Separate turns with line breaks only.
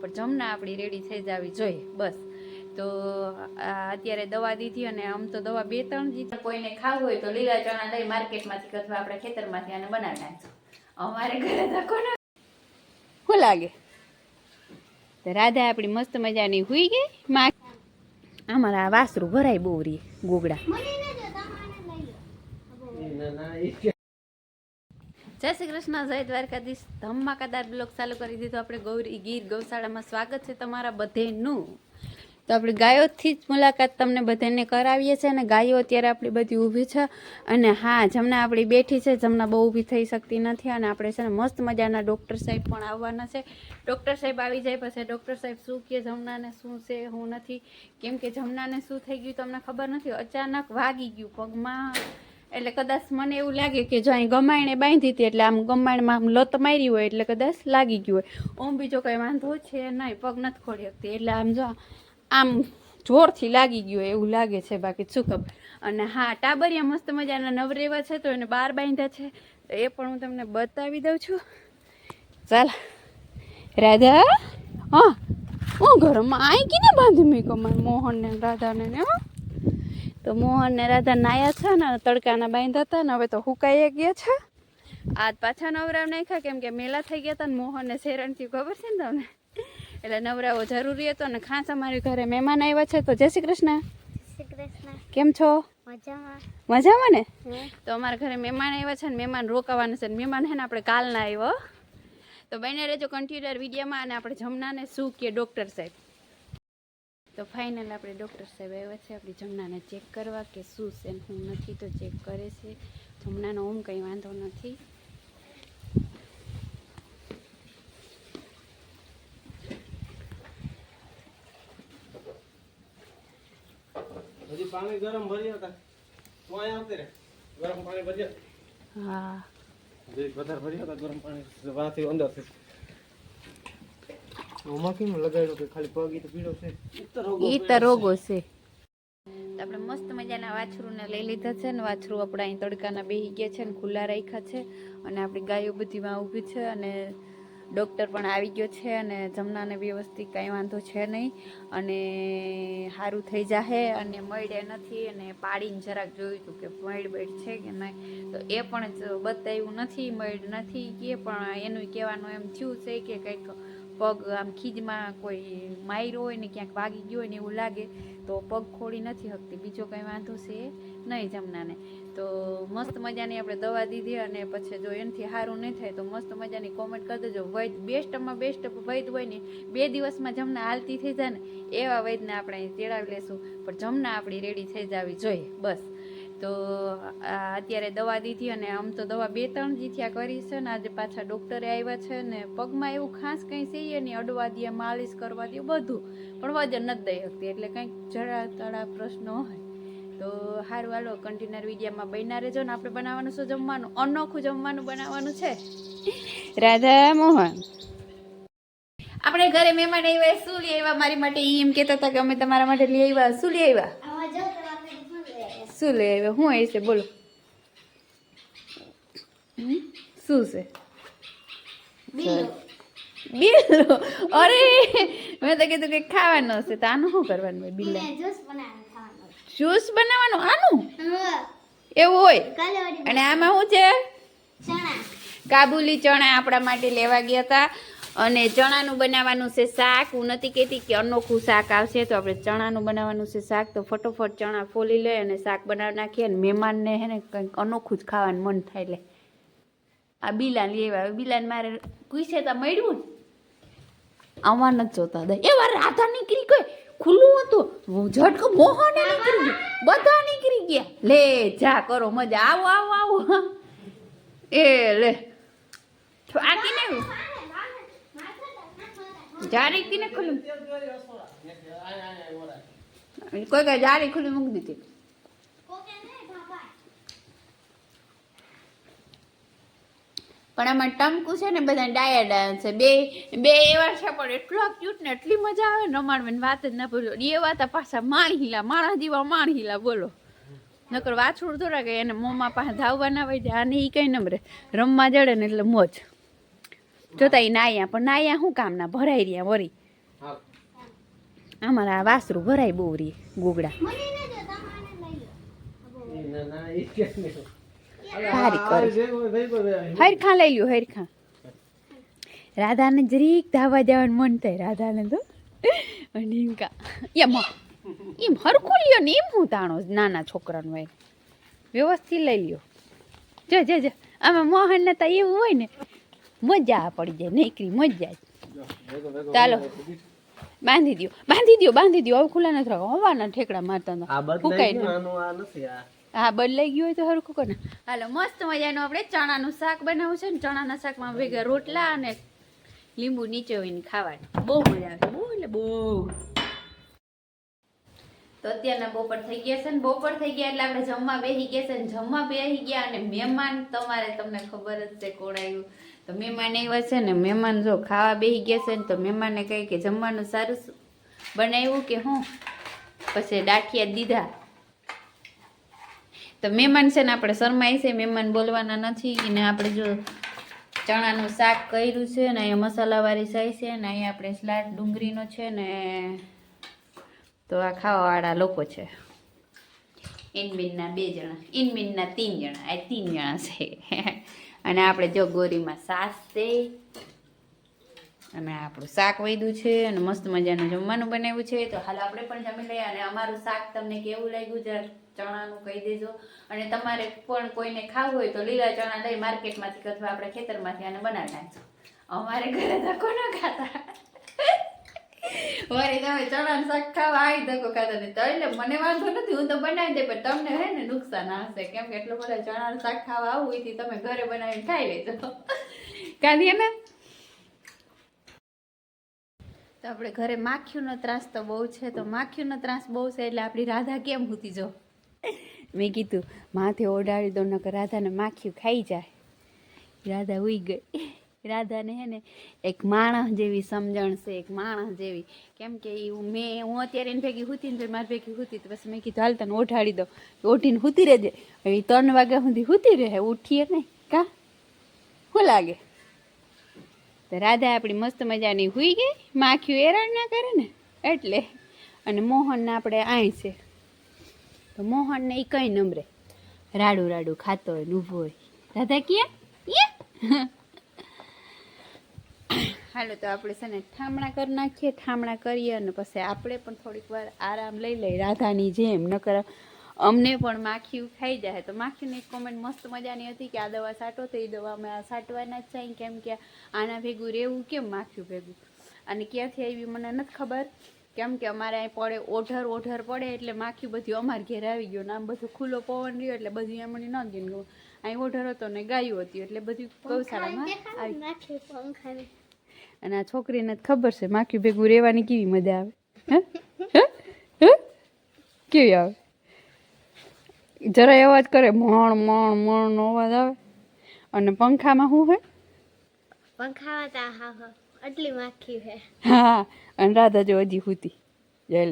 પણ જમના આપણી રેડી થઈ જવી જોઈએ. બસ. તો અત્યારે દવા દીધી અને આમ તો દવા બે ત્રણ દીધી કોઈને ખાવું હોય તો લીલા ચણા લઈ માર્કેટમાંથી અથવા આપણે ખેતરમાંથી આને બનાવી નાખશું અમારે ઘરે તો કોને શું લાગે? તો રાધા આપણી મસ્ત મજાની હુઈ ગઈ. માં અમારા વાસરું ભરાય બહુ રી ગોગડા. જય શ્રી કૃષ્ણ, જય દ્વારકાધીશ. ધમાકાદાર બ્લોક ચાલુ કરી દીધો. આપણે ગૌરી ગીર ગૌશાળામાં સ્વાગત છે તમારા બધેનું. તો આપણે ગાયોથી જ મુલાકાત તમને બધાને કરાવીએ છીએ અને ગાયો અત્યારે આપણી બધી ઊભી છે. અને હા જમના આપણી બેઠી છે. જમના બહુ ઊભી થઈ શકતી નથી અને આપણે છે ને મસ્ત મજાના ડૉક્ટર સાહેબ પણ આવવાના છે. ડૉક્ટર સાહેબ આવી જાય પછી ડૉક્ટર સાહેબ શું કે જમનાને શું છે, હું નથી. કેમ કે જમનાને શું થઈ ગયું તમને ખબર નથી. અચાનક વાગી ગયું પગમાં. એટલે કદાચ મને એવું લાગે કે જો અહીં ગમાયણે બાંધી હતી એટલે આમ ગમાયણમાં આમ લત મારી હોય એટલે કદાચ લાગી ગયું હોય. ઓમ બીજો કંઈ વાંધો છે નહીં, પગ નથી ખોડી શકતી. એટલે આમ જો આમ જોરથી લાગી ગયું એવું લાગે છે, બાકી શું ખબર. અને હા, ટાબરિયા મસ્ત મજાના નવરેવા છે, તો એને બહાર બાંધ્યા છે. તો એ પણ હું તમને બતાવી દઉં છું. ચાલ. રાધા. હા, હું ઘરમાં આઈ કીને બાંધી મૂકો મારા મોહનને, રાધાને ને, હો. તો મોહન ને રાધા નાયા છે ને તડકાના બાંધ્યા હતા ને હવે તો હુકાઈ ગયા છે. આજ પાછા નવરાવ નાખ્યા કેમ કે મેલા થઈ ગયા હતા ને મોહનને શેરણથી ખબર છે ને તમને? એટલે નવરાવો જરૂરી હતો ને ખાસ અમારી ઘરે મહેમાન આવ્યા છે તો જય શ્રી કૃષ્ણ.
કૃષ્ણ.
કેમ છો?
મજામાં.
મજામાં ને? તો અમારા ઘરે મહેમાન આવ્યા છે ને મહેમાન રોકાવાના છે ને મહેમાન છે ને આપણે કાલના આવ્યો તો બને રહેજો કન્ટિન્યુઅર વિડીયોમાં અને આપણે જમનાને શું કે ડૉક્ટર સાહેબ. તો ફાઇનલ આપણે ડૉક્ટર સાહેબ આવ્યા છે આપણી જમનાને ચેક કરવા કે શું છે શું નથી તો ચેક કરે છે. જમનાનો ઓમ કંઈ વાંધો નથી.
હજી પાણી ગરમ ભર્યા હતા. તો અહીંયા આવતી રે ગરમ પાણી ભર્યા.
હા.
હજી વધારે ભર્યા હતા ગરમ પાણી. વાથી અંદરથી આમાં કેમ લગાડ્યું કે ખાલી પગ ઈ તો પીળો છે.
ઈ તો રોગો છે. આપણે મસ્ત મજાના વાછરુંને લઈ લીધા છે ને વાછરું આપણા અહીં તડકાના બેહી ગયા છે ને ખુલ્લા રાખ્યા છે અને આપણી ગાયો બધીમાં ઊભી છે અને ડૉક્ટર પણ આવી ગયો છે અને જમનાને વ્યવસ્થિત કાંઈ વાંધો છે નહીં. અને સારું થઈ જાહે અને મળે નથી અને પાડીને જરાક જોયું હતું કે મળ બેડ છે કે નહીં. તો એ પણ બતાવ્યું નથી મળ નથી. કે પણ એનું કહેવાનું એમ થયું છે કે કંઈક પગ આમ ખીજમાં કોઈ માર્યો હોય ને ક્યાંક વાગી ગયો હોય ને એવું લાગે, તો પગ ખોડી નથી શકતી બીજો કંઈ વાંધો છે નહીં જમનાને. તો મસ્ત મજાની આપણે દવા દીધી અને પછી જો એનાથી સારું નહીં થાય, તો મસ્ત મજાની કોમેન્ટ કરી દેજો. વૈદ બેસ્ટમાં બેસ્ટ વૈદ હોય ને, બે દિવસમાં જમના હાલતી થઈ જાય ને, એવા વૈદને આપણે તેડાવી લેશું. પણ જમના આપણી રેડી થઈ જવી જોઈએ. બસ. તો અત્યારે દવા દીધી અને આમ તો દવા બે, ત્રણ જીથિયા થયા કરી છે ને આજે પાછા ડૉક્ટરે આવ્યા છે ને પગમાં એવું ખાસ કંઈ છે નહીં, અડવા દે, માલિશ કરવા દે બધું. પણ વજન નથી દઈ શકતી, એટલે કંઈક જરા તળા પ્રશ્નો હોય. તો સારું હાલો કન્ટેનર વિડીયામાં બન્યા રહેજો ને આપણે બનાવવાનું શું જમવાનું? અનોખું જમવાનું બનાવવાનું છે. રાધા મોહન. આપણે ઘરે મહેમાન આવ્યા શું લઈ આવ્યા મારી માટે એમ કહેતા હતા કે અમે તમારા માટે લઈ આવ્યા શું લઈ આવ્યા
આમાં જો તો આપણે શું લે
શું લઈ આવ્યો શું આવી છે બોલો શું છે
બિલ્લો
અરે મેં તો કીધું કે ખાવાનું હશે તો આનું શું કરવાનું હોય બિલ્લા
જ્યુસ
બનાવવાનું આનું એવું હોય અને આમાં શું છે કાબુલી ચણા આપણા માટે લેવા ગયા હતા અને ચણાનું બનાવવાનું છે શાક. હું નથી કહેતી કે અનોખું શાક આવશે તો આપણે ચણાનું બનાવવાનું છે શાક. તો ફટોફટ ચણા ફોલી લઈ અને શાક બનાવી નાખીએ અને મહેમાનને હે ને કંઈક અનોખું જ ખાવાનું મન થાય એટલે આ બિલાન લેવા બિલાન મારે પૂછે તો મળ્યું ને? આવવા નથી જોતા દે એ વાર રાધા નીકળી ગઈ ખુલ્લું હતું. ઝટકો મોહન નીકળી ગયું. બધા નીકળી ગયા. લે, જા કરો, મજા. આવો આવો આવો. એ, લે. આ કીને જારી કીને ખુલ્લું. કોઈ કઈ જારી ખુલ્લી મૂકી દીધી. પણ આમાં ટમકું છે ને બધા ડાયા ડાયા છે. બે બે એવા છે, પણ એટલો ક્યુટ ને, એટલી મજા આવે ને અમારે વાત જ ના બોલો એ વાત પાછા માણહીલા માણસ માણ માણહીલા બોલો. નકર વાછોડ થોડા કે એને મોંમાં પાસે ધાવવા ના હોય, આને એ કઈ નમરે રમવા જડે ને એટલે મોજ. જોતા એ નાયા, પણ નાયા શું કામના? ભરાઈ રહ્યા વરી અમારા વાસરું ભરાય બહુ રી, ગુગડા. હરખા લઈ લ્યો, હરખા. રાધાને જરીક ધાવા જવાનું મન થાય, રાધાને તો. અને એમ એમ હરખું લ્યો ને એમ હું તાણો, નાના છોકરાનું હોય. વ્યવસ્થિત લઈ લ્યો. જો જો જો. આમાં મોહન ને તો એવું હોય ને મજા પડી જાય નીકળી મજા ચાલો. બાંધી દો બાંધી દો બાંધી દો હવે ખુલ્લા નથી રાખો હવાના ઠેકડા મારતા ફૂંકાઈ હા બદલાઈ ગયું હોય તો હરખું કરે હાલો મસ્ત મજાનું આપણે ચણાનું શાક બનાવવું છે ને ચણાના શાકમાં ભેગા રોટલા અને લીંબુ નીચે હોય ને ખાવાનું. બહુ મજા આવે. બહુ એટલે બહુ. તો અત્યારના બપોર થઈ ગયા છે ને બપોર થઈ ગયા એટલે આપણે જમવા બેસી ગયા છે ને જમવા બેસી ગયા અને મહેમાન તમારે તમને ખબર જ છે કોણ આવ્યું. તો મહેમાન આવ્યા છે ને, મહેમાન જો ખાવા બેસી ગયા છે ને, તો મહેમાનને કહે કે જમવાનું સારું બનાવ્યું કે હું? પછી ડાઠિયા દીધા. તો મહેમાન છે ને, આપણે શરમાય છે, મહેમાન બોલવાના નથી. ને આપણે જો ચણાનું શાક કર્યું છે ને, અહીંયા મસાલાવાળી સાઈ છે ને, અહીંયા આપણે સ્લાડ ડુંગળીનો છે ને, તો આ ખાવાવાળા લોકો છે. ઇનમિનના બે જણા ઇનમિનના ત્રણ જણા, આ ત્રણ જણા છે. અને આપણે જો ગોરીમાં સાસ છે, અને આપણું શાક વધ્યું છે, અને મસ્ત મજાનું જમવાનું બનાવ્યું છે. તો હાલ આપણે પણ જમી લઈએ અને અમારું શાક તમને કેવું લાગ્યું જરા ચણાનું કહી દેજો. અને તમારે પણ કોઈને ખાવું હોય તો લીલા ચણા લઈ માર્કેટમાંથી અથવા આપણે ખેતરમાંથી આને બનાવી નાખજો. અમારે ઘરે તો ન ખાતા. વળી તમે ચણાનું શાક ખાવા આવી ખાતા તો એટલે મને વાંધો નથી, હું તો બનાવી દે, પણ તમને હે ને નુકસાન હશે કેમ કે એટલું બધા ચણાનું શાક ખાવા આવું હોય તમે ઘરે બનાવીને ખાઈ લેજો. કાંધી ને? તો આપણે ઘરે માખીઓનો ત્રાસ તો બહુ છે, તો માખીઓનો ત્રાસ બહુ છે એટલે આપણી રાધા કેમ હતી જો? મેં કીધું, માથે ઓડાડી દો નકર રાધાને માખીઓ ખાઈ જાય. રાધા ઉઈ ગઈ. રાધાને હે ને એક માણસ જેવી સમજણ છે, એક માણસ જેવી. કેમ કે મેં, હું અત્યારે એને ભેગી હુતી ને મારી ભેગી હુતી, તો પછી મેં કીધું, હાલ તને ઓઢાડી દો ઓઢીને હુતી રહેજે. એ ત્રણ વાગ્યા સુધી હુતી રહે, ઉઠીએ નહીં. કા? શું લાગે? તો રાધા આપણી મસ્ત મજાની હુઈ ગઈ માખ્યું એરણ ના કરે ને? એટલે. અને મોહનને આપણે આય છે. તો મોહનને એ કંઈ નમરે રાડું રાડું ખાતો હોય ને ઊભો હોય. રાધા, ક્યાં? ક્યાં? હાલો તો આપણે છે ને ઠામણા કરી નાખીએ ઠામણા કરીએ અને પછી આપણે પણ થોડીક વાર આરામ લઈ લઈએ રાધાની જેમ નકર અમને પણ માખીયું ખાઈ જાય. તો માખીની એક કોમેન્ટ મસ્ત મજાની હતી કે આ દવા સાટો તો એ દવા અમે આ સાટવાના જ છીએ કેમ કે આના ભેગું રહેવું કેમ માખ્યું ભેગું? અને ક્યાંથી આવી મને નથી ખબર. કેમ કે અમારે અહીં પડે ઓઢર ઓઢર પડે એટલે માખી બધી અમારા ઘેર આવી ગયો ને આમ બધું ખુલ્લો પવન રહ્યો એટલે બધી એમણે ન ગયું અહીં ઓઢર હતો ને ગાયું હતી એટલે બધી ગૌશાળામાં આવી અને આ છોકરીને ખબર છે માખ્યું ભેગું રહેવાની કેવી મજા આવે? કેવી આવે? જરા અવાજ કરે મણ મણ મણ નો અવાજ આવે. અને પંખામાં શું હોય?
પંખામાં તા હા હા આટલી માખી છે
હા અને રાધા જો હજી હુતી. જય